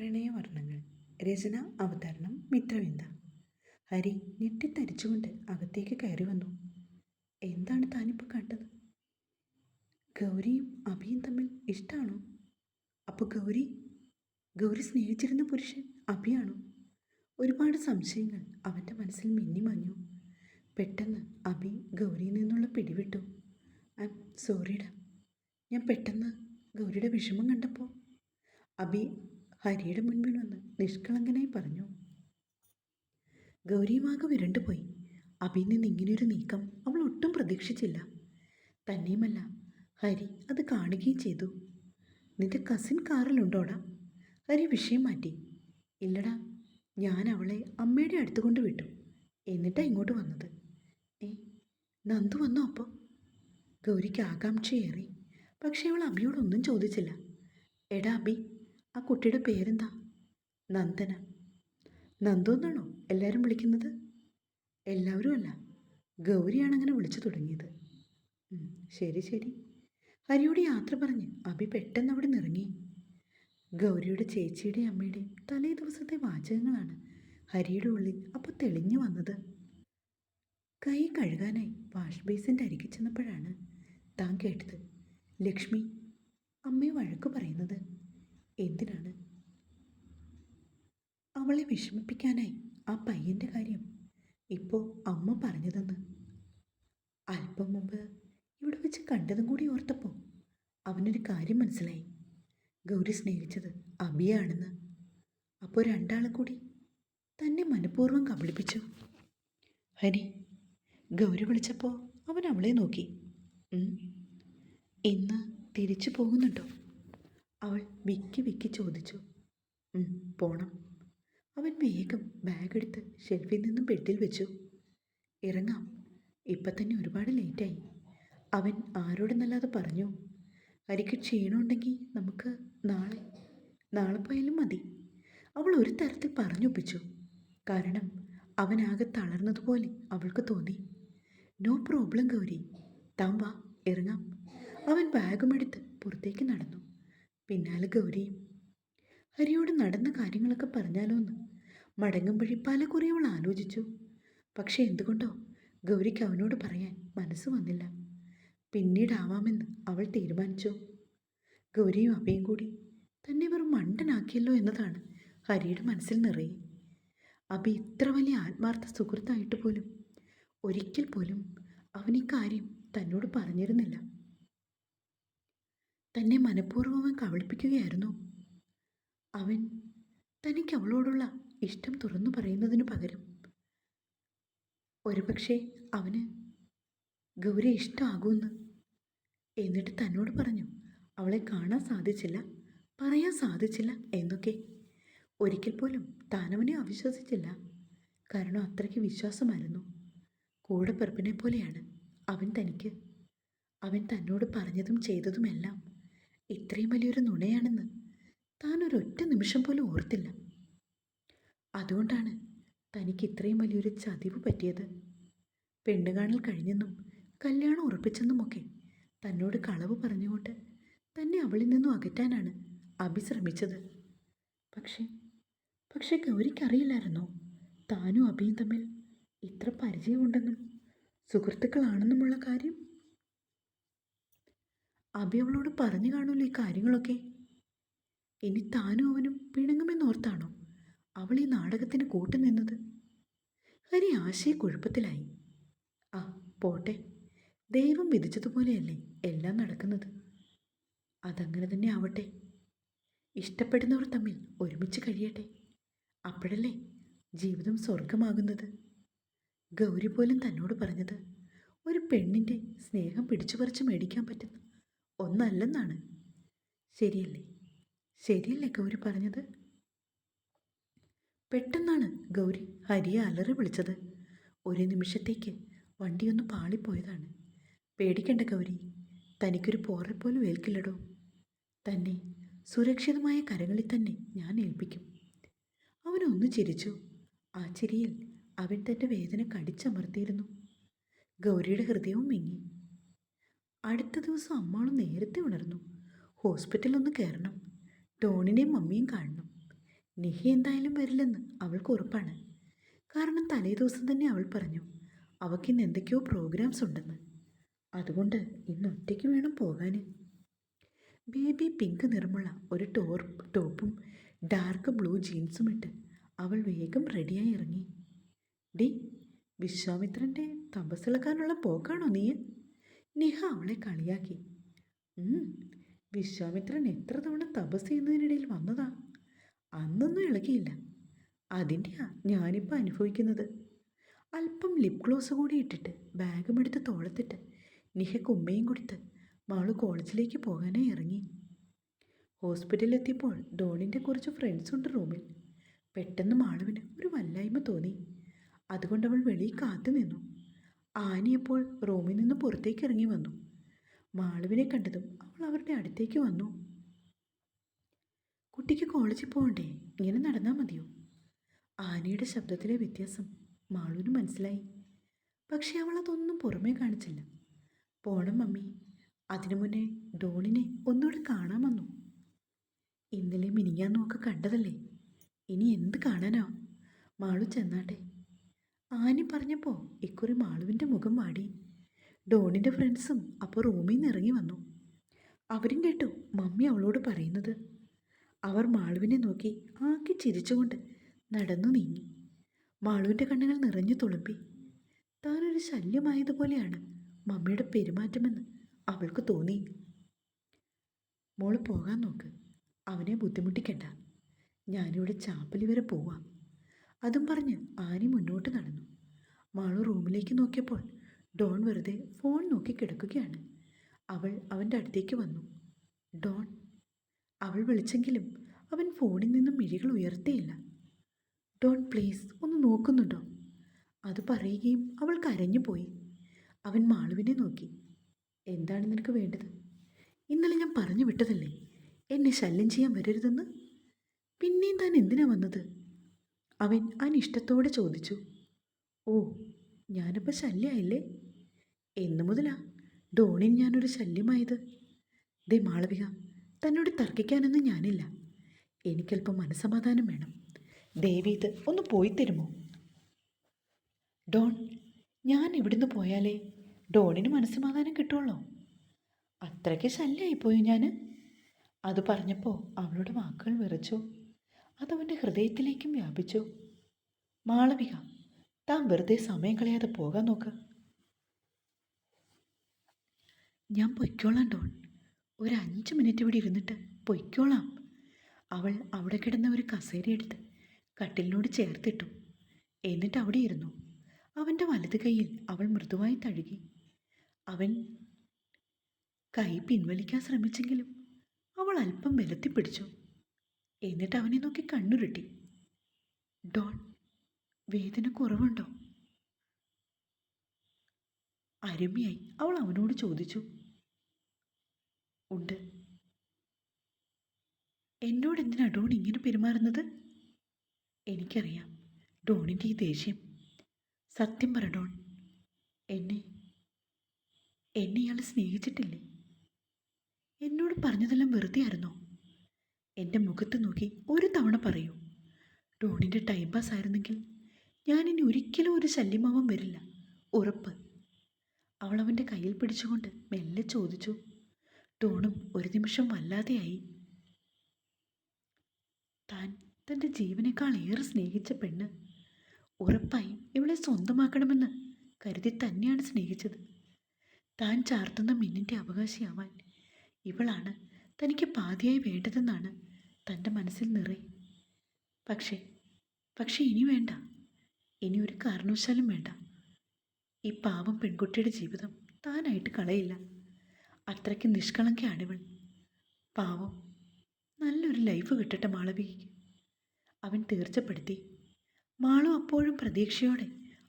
പ്രണയവർണങ്ങൾ. രചന അവതരണം മിത്രവിന്ദ. ഹരി ഞെട്ടിത്തരിച്ചുകൊണ്ട് അകത്തേക്ക് കയറി വന്നു. എന്താണ് താനിപ്പോൾ കണ്ടത്? ഗൗരിയും അഭിയും തമ്മിൽ ഇഷ്ടമാണോ അപ്പോൾ ഗൗരി ഗൗരി സ്നേഹിച്ചിരുന്ന പുരുഷൻ അഭിയാണോ? ഒരുപാട് സംശയങ്ങൾ അവന്റെ മനസ്സിൽ മിന്നിമഞ്ഞു പെട്ടെന്ന് അഭി ഗൗരിയിൽ നിന്നുള്ള പിടിവിട്ടു. ഐ സോറിഡാ ഞാൻ പെട്ടെന്ന് ഗൗരിയുടെ വിഷമം കണ്ടപ്പോൾ അഭി ഹരിയുടെ മുൻപിൽ വന്ന് നിഷ്കളങ്കനായി പറഞ്ഞു ഗൗരിയുമാകെ വിരണ്ടുപോയി. അഭിയിൽ നിന്ന് ഇങ്ങനെയൊരു നീക്കം അവൾ ഒട്ടും പ്രതീക്ഷിച്ചില്ല. തന്നെയുമല്ല ഹരി അത് കാണുകയും ചെയ്തു. നിന്റെ കസിൻ കാറിലുണ്ടോടാ ഹരി വിഷയം മാറ്റി. ഇല്ലടാ ഞാൻ അവളെ അമ്മയുടെ അടുത്ത് കൊണ്ട് വിട്ടു. എന്നിട്ടാണ് ഇങ്ങോട്ട് വന്നത്. ഏ നന്ദു വന്നോ അപ്പോൾ ഗൗരിക്ക് ആകാംക്ഷയേറി. പക്ഷേ അവൾ അഭിയോടൊന്നും ചോദിച്ചില്ല. എടാ അഭി ആ കുട്ടിയുടെ പേരെന്താ? നന്ദന. നന്ദു എന്നാണോ എല്ലാവരും വിളിക്കുന്നത്? എല്ലാവരും അല്ല. ഗൗരിയാണ് അങ്ങനെ വിളിച്ചു തുടങ്ങിയത്. ശരി ശരി. ഹരിയോട് യാത്ര പറഞ്ഞ് അഭി പെട്ടെന്ന് അവിടെ നിറങ്ങി. ഗൗരിയുടെ ചേച്ചിയുടെ അമ്മയുടെ തലേ ദിവസത്തെ വാചകങ്ങളാണ് ഹരിയുടെ ഉള്ളിൽ അപ്പോൾ തെളിഞ്ഞു വന്നത്. കൈ കഴുകാനായി വാഷ് ബേസിന്റെ അരികിൽ ചെന്നപ്പോഴാണ് താൻ കേട്ടത്. ലക്ഷ്മി എന്തിനാണ്? അവളെ വിഷമിപ്പിക്കാനായി ആ പയ്യന്റെ കാര്യം ഇപ്പോൾ അമ്മ പറഞ്ഞതെന്ന്. അല്പം മുമ്പ് ഇവിടെ വെച്ച് കണ്ടതും കൂടി ഓർത്തപ്പോൾ അവനൊരു കാര്യം മനസ്സിലായി. ഗൗരി സ്നേഹിച്ചത് അബിയാണെന്ന്. അപ്പോൾ രണ്ടാളും കൂടി തന്നെ മനഃപൂർവം കബളിപ്പിച്ചു. ഹരി ഗൗരി വിളിച്ചപ്പോൾ അവൻ അവളെ നോക്കി. "ഉം, ഇന്ന് തിരിച്ചു പോകുന്നുണ്ടോ? അവൾ വിക്കി വിക്കി ചോദിച്ചു. "ഉം, പോണം. അവൻ വേഗം ബാഗ് എടുത്ത് ഷെൽഫിൽ നിന്നും ബെഡിൽ വെച്ചു. ഇറങ്ങാം. ഇപ്പം തന്നെ ഒരുപാട് ലേറ്റായി അവൻ ആരോടെന്നല്ലാതെ പറഞ്ഞു. ഹരിക്ക് ക്ഷീണമുണ്ടെങ്കിൽ നമുക്ക് നാളെ നാളെ പോയാലും മതി. അവൾ ഒരു തരത്തിൽ പറഞ്ഞൊപ്പിച്ചു. കാരണം അവനാകെ തളർന്നതുപോലെ അവൾക്ക് തോന്നി. No problem Gauri. താൻ വാ ഇറങ്ങാം. അവൻ ബാഗുമെടുത്ത് പുറത്തേക്ക് നടന്നു. പിന്നാലെ ഗൗരിയും ഹരിയോട് നടന്ന കാര്യങ്ങളൊക്കെ പറഞ്ഞാലോ എന്ന്. മടങ്ങും വഴി പല കുറി അവൾ ആലോചിച്ചു. പക്ഷെ എന്തുകൊണ്ടോ ഗൗരിക്ക് അവനോട് പറയാൻ മനസ്സ് വന്നില്ല. പിന്നീടാവാമെന്ന് അവൾ തീരുമാനിച്ചു. ഗൗരിയും അഭയും കൂടി തന്നെ വെറും മണ്ടനാക്കിയല്ലോ എന്നതാണ് ഹരിയുടെ മനസ്സിൽ നിറയെ. അഭി ഇത്ര വലിയ ആത്മാർത്ഥ സുഹൃത്തായിട്ട് പോലും ഒരിക്കൽ പോലും അവൻ ഇക്കാര്യം കാര്യം തന്നോട് പറഞ്ഞിരുന്നില്ല. തന്നെ മനഃപൂർവം കബളിപ്പിക്കുകയായിരുന്നു. അവൻ തനിക്ക് അവളോടുള്ള ഇഷ്ടം തുറന്നു പറയുന്നതിനു പകരം ഒരുപക്ഷെ അവന് ഗൗരി ഇഷ്ടമാകുമെന്ന് എന്നിട്ട് തന്നോട് പറഞ്ഞു അവളെ കാണാൻ സാധിച്ചില്ല പറയാൻ സാധിച്ചില്ല എന്നൊക്കെ. ഒരിക്കൽ പോലും താനവനെ അവിശ്വസിച്ചില്ല. കാരണം അത്രയ്ക്ക് വിശ്വാസമായിരുന്നു. കൂടെ പെറുപ്പിനെ പോലെയാണ് അവൻ തനിക്ക്. അവൻ തന്നോട് പറഞ്ഞതും ചെയ്തതുമെല്ലാം ഇത്രയും വലിയൊരു നുണയാണെന്ന് താൻ ഒരൊറ്റ നിമിഷം പോലും ഓർത്തില്ല. അതുകൊണ്ടാണ് തനിക്ക് ഇത്രയും വലിയൊരു ചതിവ് പറ്റിയത്. പെണ്ണുകാണൽ കഴിഞ്ഞെന്നും കല്യാണം ഉറപ്പിച്ചെന്നുമൊക്കെ തന്നോട് കളവ് പറഞ്ഞുകൊണ്ട് തന്നെ അവളിൽ നിന്നും അകറ്റാനാണ് അഭി ശ്രമിച്ചത്. പക്ഷേ പക്ഷേ ഗൗരിക്കറിയില്ലായിരുന്നോ? താനും അഭിയും തമ്മിൽ ഇത്ര പരിചയമുണ്ടെന്നും സുഹൃത്തുക്കളാണെന്നുമുള്ള കാര്യം? അഭി അവളോട് പറഞ്ഞു കാണുമല്ലോ ഈ കാര്യങ്ങളൊക്കെ. ഇനി താനും അവനും പിണങ്ങുമെന്നോർത്താണോ അവൾ ഈ നാടകത്തിന് കൂട്ടുനിന്നത് ഹരി ആശയക്കുഴപ്പത്തിലായി ആ പോട്ടെ. ദൈവം വിധിച്ചതുപോലെയല്ലേ എല്ലാം നടക്കുന്നത്? അതങ്ങനെ തന്നെ ആവട്ടെ. ഇഷ്ടപ്പെടുന്നവർ തമ്മിൽ ഒരുമിച്ച് കഴിയട്ടെ. അപ്പോഴല്ലേ ജീവിതം സ്വർഗമാകുന്നത് ഗൗരി പോലും തന്നോട് പറഞ്ഞത് ഒരു പെണ്ണിന്റെ സ്നേഹം പിടിച്ചു പറിച്ച് മേടിക്കാൻ പറ്റുന്ന ഒന്നല്ലെന്നാണ്. ശരിയല്ലേ? ശരിയല്ലേ ഗൗരി പറഞ്ഞത്? പെട്ടെന്നാണ് ഗൗരി ഹരിയെ അലറി വിളിച്ചത്. ഒരു നിമിഷത്തേക്ക് വണ്ടിയൊന്ന് പാളിപ്പോയതാണ്. പേടിക്കണ്ട ഗൗരി തനിക്കൊരു പോലും ഏൽക്കില്ലടോ. തന്നെ സുരക്ഷിതമായ കരങ്ങളിൽ തന്നെ ഞാൻ ഏൽപ്പിക്കും. അവനൊന്ന് ചിരിച്ചു. ആ ചിരിയിൽ അവൻ തന്റെ വേദന കടിച്ചമർത്തിയിരുന്നു. ഗൗരിയുടെ ഹൃദയവും മിങ്ങി. അടുത്ത ദിവസം അമ്മാളും നേരത്തെ ഉണർന്നു. ഹോസ്പിറ്റലൊന്ന് കയറണം. ടോണിനെയും മമ്മിയും കാണണം. നിഹി എന്തായാലും വരില്ലെന്ന് അവൾക്ക് ഉറപ്പാണ്. കാരണം തലേ ദിവസം തന്നെ അവൾ പറഞ്ഞു അവൾക്ക് എന്തൊക്കെയോ പ്രോഗ്രാംസ് ഉണ്ടെന്ന്. അതുകൊണ്ട് ഇന്ന് ഒറ്റയ്ക്ക് വേണം പോകാൻ ബേബി പിങ്ക് നിറമുള്ള ഒരു ടോർ ടോപ്പും ഡാർക്ക് ബ്ലൂ ജീൻസും ഇട്ട് അവൾ വേഗം റെഡിയായി ഇറങ്ങി. ഡി വിശ്വാമിത്രന്റെ തപസ്സിളക്കാനുള്ള പോക്കാണോ നീ നിഹ അവളെ കളിയാക്കി. "ഉം, വിശ്വാമിത്രൻ എത്ര തവണ തപസ് ചെയ്യുന്നതിനിടയിൽ വന്നതാ? അന്നൊന്നും ഇളകിയില്ല. അതിന്റെയാ ഞാനിപ്പോൾ അനുഭവിക്കുന്നത്. അല്പം ലിപ് ഗ്ലോസ് കൂടി ഇട്ടിട്ട് ബാഗും എടുത്ത് തോളത്തിട്ട് നിഹയ്ക്ക് ഉമ്മയും കൊടുത്ത് മകൾ കോളേജിലേക്ക് പോകാനായി ഇറങ്ങി. ഹോസ്പിറ്റലിലെത്തിയപ്പോൾ ഡോണിന്റെ കുറച്ച് ഫ്രണ്ട്സ് ഉണ്ട് റൂമിൽ. പെട്ടെന്ന് മാളുവിന് ഒരു വല്ലായ്മ തോന്നി. അതുകൊണ്ട് അവൾ വെളിയിൽ കാത്തു നിന്നു. ആനിയപ്പോൾ റൂമിൽ നിന്ന് പുറത്തേക്ക് ഇറങ്ങി വന്നു. മാളുവിനെ കണ്ടതും അവൾ അവരുടെ അടുത്തേക്ക് വന്നു. കുട്ടിക്ക് കോളേജിൽ പോകണ്ടേ? ഇങ്ങനെ നടന്നാൽ മതിയോ? ആനയുടെ ശബ്ദത്തിലെ വ്യത്യാസം മാളുവിന് മനസ്സിലായി. പക്ഷെ അവൾ അതൊന്നും പുറമേ കാണിച്ചില്ല. പോണം മമ്മി. അതിനു മുന്നേ ഡോണിനെ ഒന്നുകൂടെ കാണാൻ വന്നു. ഇന്നലെ മിനിങ്ങാന്നൊക്കെ കണ്ടതല്ലേ? ഇനി എന്ത് കാണാനോ? മാളു ചെന്നാട്ടെ. ആനി പറഞ്ഞപ്പോൾ ഇക്കുറി മാളുവിന്റെ മുഖം വാടി. ഡോണിന്റെ ഫ്രണ്ട്സും അപ്പോൾ റൂമിൽ നിന്ന് ഇറങ്ങി വന്നു. അവരും കേട്ടു മമ്മി അവളോട് പറയുന്നത്. അവർ മാളുവിനെ നോക്കി ആക്കി ചിരിച്ചുകൊണ്ട് നടന്നു നീങ്ങി. മാളുവിന്റെ കണ്ണുകൾ നിറഞ്ഞു തുളുമ്പി. താനൊരു ശല്യമായതുപോലെയാണ് മമ്മിയുടെ പെരുമാറ്റമെന്ന് അവൾക്ക് തോന്നി. മോൾ പോകാൻ നോക്ക്. അവനെ ബുദ്ധിമുട്ടിക്കണ്ട. ഞാനിവിടെ ചാപ്പലി വരെ പോവാം. അതും പറഞ്ഞ് ആനി മുന്നോട്ട് നടന്നു. മാളു റൂമിലേക്ക് നോക്കിയപ്പോൾ ഡോൺ വെറുതെ ഫോൺ നോക്കി കിടക്കുകയാണ്. അവൾ അവന്റെ അടുത്തേക്ക് വന്നു. ഡോൺ അവൾ വിളിച്ചെങ്കിലും അവൻ ഫോണിൽ നിന്നും മിഴികൾ ഉയർത്തിയില്ല. ഡോൺ പ്ലീസ് ഒന്ന് നോക്കുന്നുണ്ടോ അത് പറയുകയും അവൾ കരഞ്ഞു പോയി. അവൻ മാളുവിനെ നോക്കി. എന്താണ് നിനക്ക് വേണ്ടത്? ഇന്നലെ ഞാൻ പറഞ്ഞു വിട്ടതല്ലേ? എന്നെ ശല്യം ചെയ്യാൻ വരരുതെന്ന്? പിന്നെയും താൻ എന്തിനാ വന്നത്? അവൻ അനിഷ്ടത്തോടെ ചോദിച്ചു ഓ ഞാനിപ്പോൾ ശല്യമായില്ലേ എന്നു മുതലാ ഡോണിൻ ഞാനൊരു ശല്യമായത്. ദേ മാളവിക തന്നോട് തർക്കിക്കാനൊന്നും ഞാനില്ല. എനിക്കല്പം മനസമാധാനം വേണം. ദേവി ഇത് ഒന്ന് പോയി തരുമോ? ഡോൺ ഞാൻ ഇവിടുന്ന് പോയാലേ ഡോണിന് മനസ്സമാധാനം കിട്ടുള്ളൂ? അത്രയ്ക്ക് ശല്യമായിപ്പോയി ഞാൻ അത് പറഞ്ഞപ്പോൾ അവളുടെ വാക്കുകൾ വിറച്ചു. അതവന്റെ ഹൃദയത്തിലേക്കും വ്യാപിച്ചു. മാളവിക താൻ വെറുതെ സമയം കളയാതെ പോകാൻ നോക്ക്. ഞാൻ പൊയ്ക്കോളാം ഡോൺ. ഒരു അഞ്ച് മിനിറ്റ് ഇവിടെ ഇരുന്നിട്ട് പൊയ്ക്കോളാം. അവൾ അവിടെ കിടന്ന ഒരു കസേര എടുത്ത് കട്ടിലിനോട് ചേർത്തിട്ടു. എന്നിട്ട് അവിടെ ഇരുന്നു. അവന്റെ വലത് കൈയിൽ അവൾ മൃദുവായി തഴുകി. അവൻ കൈ പിൻവലിക്കാൻ ശ്രമിച്ചെങ്കിലും അവൾ അല്പം ബലത്തി പിടിച്ചു. എന്നിട്ട് അവനെ നോക്കി കണ്ണുരുട്ടി. ഡോൺ വേദന കുറവുണ്ടോ? അരുമയായി അവൾ അവനോട് ചോദിച്ചു. ഉണ്ട്. എന്നോട് എന്തിനാ ഡോൺ ഇങ്ങനെ പെരുമാറുന്നത്? എനിക്കറിയാം. ഡോണിന്റെ ഈ ദേഷ്യം. സത്യം പറ ഡോൺ. എന്നെ എന്നെ ഇയാൾ സ്നേഹിച്ചിട്ടില്ലേ? എന്നോട് പറഞ്ഞതെല്ലാം വെറുതെ ആയിരുന്നോ എന്റെ മുഖത്ത് നോക്കി ഒരു തവണ പറയൂ. ടോണിന്റെ ടൈം പാസ് ആയിരുന്നെങ്കിൽ ഞാൻ ഇനി ഒരിക്കലും ഒരു ശല്യമാവാൻ വരില്ല. ഉറപ്പ്. അവൾ അവന്റെ കയ്യിൽ പിടിച്ചുകൊണ്ട് മെല്ലെ ചോദിച്ചു. ടോണും ഒരു നിമിഷം വല്ലാതെയായി. താൻ തന്റെ ജീവനേക്കാൾ ഏറെ സ്നേഹിച്ച പെണ്ണ്. ഉറപ്പായും ഇവളെ സ്വന്തമാക്കണമെന്ന് കരുതി തന്നെയാണ് സ്നേഹിച്ചത്. താൻ ചാർത്തുന്ന മിന്നിന്റെ അവകാശിയാവാൻ ഇവളാണ് തനിക്ക് പാതിയായി വേണ്ടതെന്നാണ് തന്റെ മനസ്സിൽ നിറയെ. പക്ഷേ പക്ഷേ ഇനി വേണ്ട. ഇനി ഒരു കാരണവശാലും വേണ്ട. ഈ പാവം പെൺകുട്ടിയുടെ ജീവിതം താനായിട്ട് കളയില്ല. അത്രയ്ക്ക് നിഷ്കളങ്കയാണിവൾ പാവം നല്ലൊരു ലൈഫ് കിട്ടട്ടെ മാളവികയ്ക്ക്. അവൻ തീർച്ചപ്പെടുത്തി. മാളു അപ്പോഴും പ്രതീക്ഷയോടെ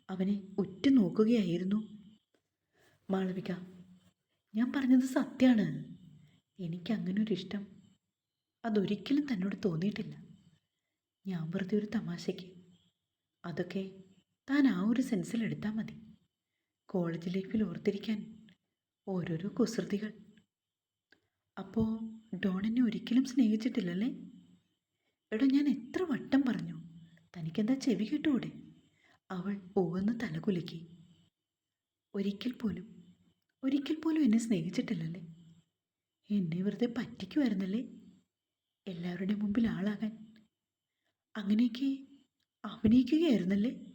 അവനെ ഉറ്റു നോക്കുകയായിരുന്നു മാളവിക ഞാൻ പറഞ്ഞത് സത്യമാണ് എനിക്കങ്ങനൊരിഷ്ടം അതൊരിക്കലും തന്നോട് തോന്നിയിട്ടില്ല. ഞാൻ വെറുതെ ഒരു തമാശയ്ക്ക്. അതൊക്കെ താൻ ആ ഒരു സെൻസിൽ എടുത്താൽ മതി. കോളേജ് ലൈഫിൽ ഓർത്തിരിക്കാൻ ഓരോരോ കുസൃതികൾ. അപ്പോൾ എന്നെ ഒരിക്കലും സ്നേഹിച്ചിട്ടില്ലല്ലേ? എടോ ഞാൻ എത്ര വട്ടം പറഞ്ഞു തനിക്കെന്താ ചെവി കേട്ടുകൂടെ അവൾ ഓവന്ന് തലകുലുക്കി ഒരിക്കൽ പോലും ഒരിക്കൽ പോലും എന്നെ സ്നേഹിച്ചിട്ടില്ലല്ലേ? എന്നെ വെറുതെ പറ്റിക്കുമായിരുന്നല്ലേ എല്ലാവരുടെയും മുമ്പിൽ ആളാകാൻ. അങ്ങനെയൊക്കെ അഭിനയിക്കുകയായിരുന്നല്ലേ?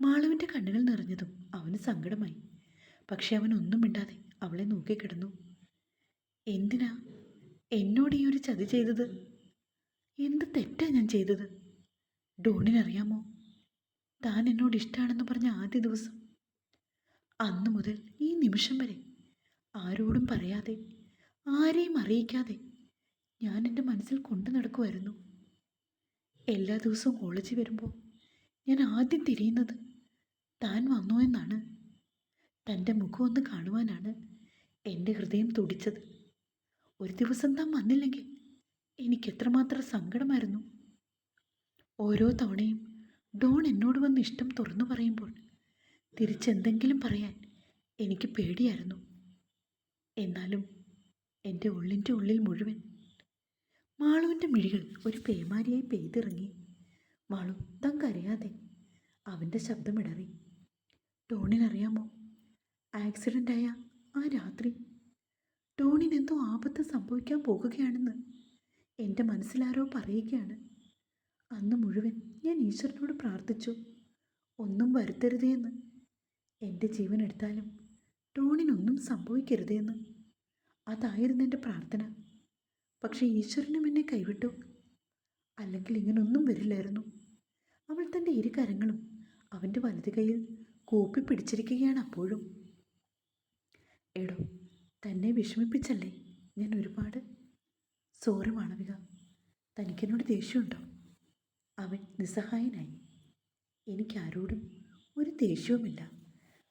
മാളുവിന്റെ കണ്ണുകൾ നിറഞ്ഞതും അവന് സങ്കടമായി. പക്ഷെ അവൻ ഒന്നും മിണ്ടാതെ അവളെ നോക്കിക്കിടന്നു എന്തിനാ? എന്നോട് ഈ ഒരു ചതി ചെയ്തത്? എന്ത് തെറ്റാ ഞാൻ ചെയ്തത്? ഡോണിനറിയാമോ? താൻ എന്നോട് ഇഷ്ടമാണെന്ന് പറഞ്ഞ ആദ്യ ദിവസം. അന്നു മുതൽ ഈ നിമിഷം വരെ ആരോടും പറയാതെ ആരെയും അറിയിക്കാതെ ഞാൻ എന്റെ മനസ്സിൽ കൊണ്ടു നടക്കുമായിരുന്നു എല്ലാ ദിവസവും കോളേജിൽ വരുമ്പോൾ ഞാൻ ആദ്യം തിരിയുന്നത് താൻ വന്നു എന്നാണ്. തന്റെ മുഖം ഒന്ന് കാണുവാനാണ് എന്റെ ഹൃദയം തുടിച്ചത്. ഒരു ദിവസം താൻ വന്നില്ലെങ്കിൽ എനിക്ക് എത്രമാത്രം സങ്കടമായിരുന്നു. ഓരോ തവണയും ഡോൺ എന്നോട് വന്ന് ഇഷ്ടം തുറന്നു പറയുമ്പോൾ തിരിച്ചെന്തെങ്കിലും പറയാൻ എനിക്ക് പേടിയായിരുന്നു. എന്നാലും എന്റെ ഉള്ളിന്റെ ഉള്ളിൽ മുഴുവൻ മാളുവിന്റെ മിഴികൾ ഒരു പേമാരിയായി പെയ്തിറങ്ങി. മാളു തങ്കറിയാതെ അവന്റെ ശബ്ദമിടറി ടോണിനറിയാമോ? ആക്സിഡന്റായ ആ രാത്രി. ടോണിനെന്തോ ആപത്ത് സംഭവിക്കാൻ പോകുകയാണെന്ന് എന്റെ മനസ്സിലാരോ പറയുകയാണ്. അന്ന് മുഴുവൻ ഞാൻ ഈശ്വരനോട് പ്രാർത്ഥിച്ചു. ഒന്നും വരുത്തരുതേന്ന് എന്റെ ജീവൻ എടുത്താലും ടോണിനൊന്നും സംഭവിക്കരുതേന്ന് അതായിരുന്നു എന്റെ പ്രാർത്ഥന. പക്ഷേ ഈശ്വരനും എന്നെ കൈവിട്ടു. അല്ലെങ്കിൽ ഇങ്ങനൊന്നും വരില്ലായിരുന്നു. അവൾ തന്റെ ഇരു കരങ്ങളും അവന്റെ വലത് കയ്യിൽ കൂപ്പി പിടിച്ചിരിക്കുകയാണ് അപ്പോഴും. എടോ തന്നെ വിഷമിപ്പിച്ചല്ലേ? ഞാൻ ഒരുപാട് സോറി മാളവിക. തനിക്കെന്നോട് ദേഷ്യമുണ്ടോ? അവൻ നിസ്സഹായനായി. എനിക്കാരോടും ഒരു ദേഷ്യവുമില്ല.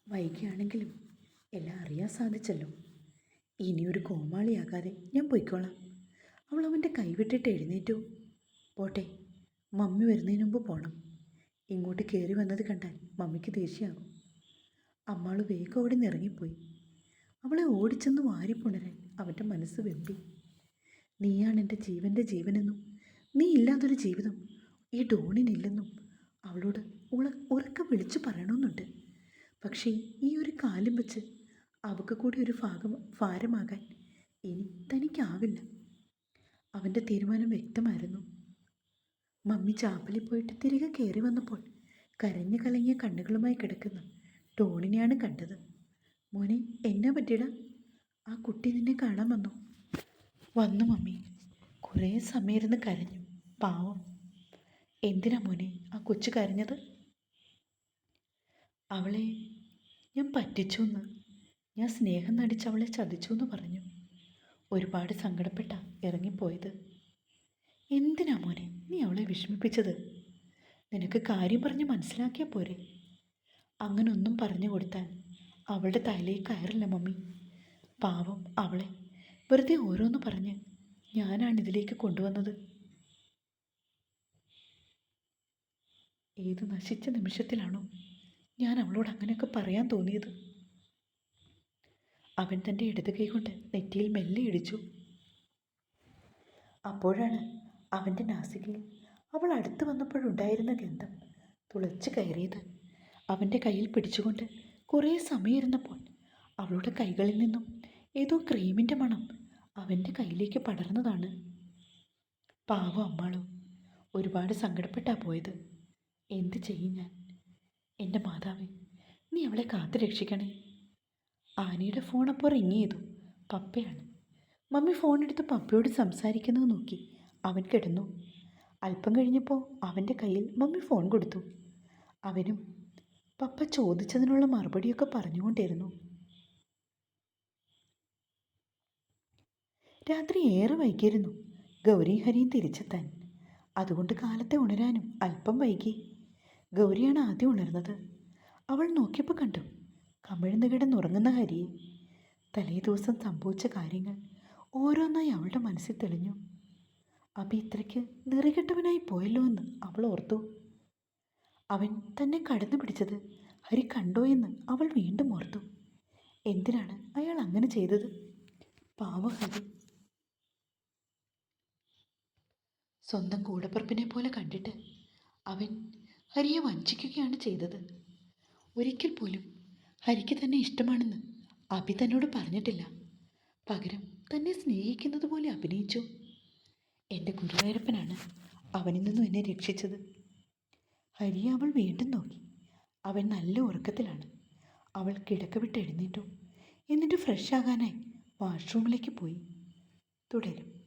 വൈകിയാണെങ്കിലും എല്ലാം അറിയാൻ സാധിച്ചല്ലോ. ഇനിയൊരു കോമാളിയാകാതെ ഞാൻ പൊയ്ക്കോളാം. അവൾ അവന്റെ കൈവിട്ടിട്ട് എഴുന്നേറ്റു. പോട്ടെ മമ്മി വരുന്നതിന് മുമ്പ് പോണം. ഇങ്ങോട്ട് കയറി വന്നത് കണ്ടാൽ മമ്മിക്ക് ദേഷ്യമാകും അമ്മൾ വേഗം അവിടെ നിന്ന് ഇറങ്ങിപ്പോയി. അവളെ ഓടിച്ചെന്ന് വാരിപ്പുണരാൻ അവന്റെ മനസ്സ് വെമ്പി നീയാണ് എന്റെ ജീവന്റെ ജീവനെന്നും നീ ഇല്ലാത്തൊരു ജീവിതം ഈ ഡോണിനില്ലെന്നും അവളോട് ഉള ഉറക്കം വിളിച്ചു പറയണമെന്നുണ്ട് പക്ഷേ ഈ ഒരു കാലം വെച്ച് അവൾക്ക് കൂടി ഒരു ഭാഗം ഭാരമാകാൻ ഇനി തനിക്കാവില്ല. അവന്റെ തീരുമാനം വ്യക്തമായിരുന്നു. മമ്മി ചാപ്പലിൽ പോയിട്ട് തിരികെ കയറി വന്നപ്പോൾ കരഞ്ഞു കലങ്ങിയ കണ്ണുകളുമായി കിടക്കുന്ന ടോണിനെയാണ് കണ്ടത്. മോനെ എന്നെ പറ്റിയടാ? ആ കുട്ടി നിന്നെ കാണാൻ വന്നു. വന്നു മമ്മി. കുറേ സമയം ഇരുന്ന് കരഞ്ഞു. പാവം. എന്തിനാ മോനെ ആ കൊച്ചു കരഞ്ഞത്? അവളെ ഞാൻ പറ്റിച്ചു എന്ന്. ഞാൻ സ്നേഹം നടിച്ച് അവളെ ചതിച്ചു എന്ന് പറഞ്ഞു. ഒരുപാട് സങ്കടപ്പെട്ട ഇറങ്ങിപ്പോയത്. എന്തിനാ മോനെ നീ അവളെ വിഷമിപ്പിച്ചത്? നിനക്ക് കാര്യം പറഞ്ഞ് മനസ്സിലാക്കിയാൽ പോരെ. അങ്ങനൊന്നും പറഞ്ഞു കൊടുത്താൽ അവളുടെ തലയിൽ കയറില്ല മമ്മി. പാവം അവളെ. വെറുതെ ഓരോന്ന് പറഞ്ഞ് ഞാനാണ് ഇതിലേക്ക് കൊണ്ടുവന്നത്. ഏത് നശിച്ച നിമിഷത്തിലാണോ ഞാൻ അവളോട് അങ്ങനെയൊക്കെ പറയാൻ തോന്നിയത്. അവൻ തന്റെ ഇടത് കൈകൊണ്ട് നെറ്റിയിൽ മെല്ലെ ഇടിച്ചു. അപ്പോഴാണ് അവന്റെ നാസികയിൽ അവൾ അടുത്ത് വന്നപ്പോഴുണ്ടായിരുന്ന ഗന്ധം തുളച്ച് കയറിയത്. അവന്റെ കയ്യിൽ പിടിച്ചുകൊണ്ട് കുറേ സമയം ഇരുന്നപ്പോൾ അവളുടെ കൈകളിൽ നിന്നും ഏതോ ക്രീമിന്റെ മണം അവന്റെ കയ്യിലേക്ക് പടർന്നതാണ്. പാവ അമ്മാളും ഒരുപാട് സങ്കടപ്പെട്ടാ പോയത്. എന്ത് ചെയ്യും ഞാൻ? എന്റെ മാതാവേ നീ അവളെ കാത്തു രക്ഷിക്കണേ ആനയുടെ ഫോൺ അപ്പോൾ റിങ് ചെയ്തു. പപ്പയാണ്. മമ്മി ഫോൺ എടുത്ത് പപ്പയോട് സംസാരിക്കുന്നത് നോക്കി. അവൻ കിടന്നു. അല്പം കഴിഞ്ഞപ്പോൾ അവന്റെ കയ്യിൽ മമ്മി ഫോൺ കൊടുത്തു. അവനും പപ്പ ചോദിച്ചതിനുള്ള മറുപടിയൊക്കെ പറഞ്ഞുകൊണ്ടിരുന്നു. രാത്രി ഏറെ വൈകിയിരുന്നു. ഗൗരി ഹരിയും തിരിച്ചെത്താൻ. അതുകൊണ്ട് കാലത്തെ ഉണരാനും അല്പം വൈകി. ഗൗരിയാണ് ആദ്യം ഉണർന്നത്. അവൾ നോക്കിയപ്പോൾ കണ്ടു. കമിഴ്ന്ന് കിടന്നുറങ്ങുന്ന ഹരിയെ തലേ ദിവസം സംഭവിച്ച കാര്യങ്ങൾ ഓരോന്നായി അവളുടെ മനസ്സിൽ തെളിഞ്ഞു. അഭി ഇത്രയ്ക്ക് നിറികെട്ടവനായി പോയല്ലോ എന്ന് അവൾ ഓർത്തു. അവൻ തന്നെ കടന്നു പിടിച്ചത് ഹരി കണ്ടോ എന്ന് അവൾ വീണ്ടും ഓർത്തു. എന്തിനാണ് അയാൾ അങ്ങനെ ചെയ്തത്? പാവ ഹരി. സ്വന്തം കൂടപ്പുറപ്പിനെ പോലെ കണ്ടിട്ട് അവൻ ഹരിയെ വഞ്ചിക്കുകയാണ് ചെയ്തത്. ഒരിക്കൽ പോലും ഹരിക്ക് തന്നെ ഇഷ്ടമാണെന്ന് അഭി തന്നോട് പറഞ്ഞിട്ടില്ല. പകരം തന്നെ സ്നേഹിക്കുന്നത് പോലെ അഭിനയിച്ചു. എന്റെ ഗുരുവായൂരപ്പനാണ് അവനിൽ നിന്നും എന്നെ രക്ഷിച്ചത്. ഹരിയെ അവൾ വീണ്ടും നോക്കി. അവൻ നല്ല ഉറക്കത്തിലാണ്. അവൾ കിടക്ക വിട്ട് എഴുന്നേറ്റു. എന്നിട്ട് ഫ്രഷ് ആകാനായി വാഷ്റൂമിലേക്ക് പോയി. തുടരും.